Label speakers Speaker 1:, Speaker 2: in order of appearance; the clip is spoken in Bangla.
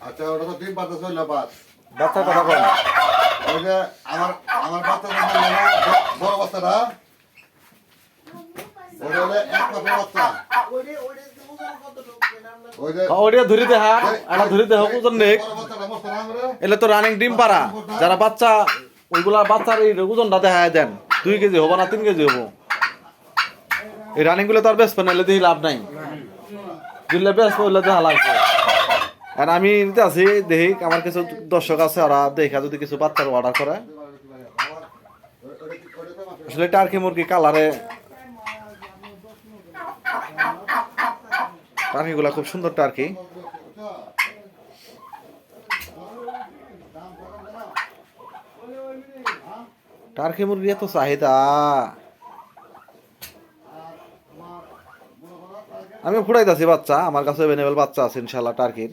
Speaker 1: আচ্ছা ওটা তো ডিম পাতা চলল পাঁচ
Speaker 2: বাচ্চার কথা বল
Speaker 1: ওই যে আমার আমার বাচ্চাটা বলল না ব- বড় বাচ্চাটা ওটা হলে এক মাসের বাচ্চা। ওই যে
Speaker 2: ওটা ধরে দেখা এটা ধরে দেখা ওজন নেই
Speaker 1: বড় বাচ্চাটা মরছে না আমরা?
Speaker 2: এলে তো রানিং ডিম পারা যারা বাচ্চা ওইগুলা বাচ্চার এই ওজনটা দেখা দেন। দুই কেজি হব না তিন কেজি হব। এই রানিংগুলো তো আর দেখি লাভ নাই। দিলে বেশ পড়লে দেখা লাগবে আর আমি নিতে আছি দেখি আমার কিছু দর্শক আছে, ওরা দেখা যদি কিছু বাচ্চার অর্ডার করে। আসলে টার্কি মুরগি কালারে টার্কি গুলা খুব সুন্দর টার্কি। টার্কি মুরগি এত চাহিদা। আমি ফুটাইতেছি বাচ্চা আমার কাছে অ্যাভেলেবেল বাচ্চা আছে ইনশাল্লাহ টার্কির।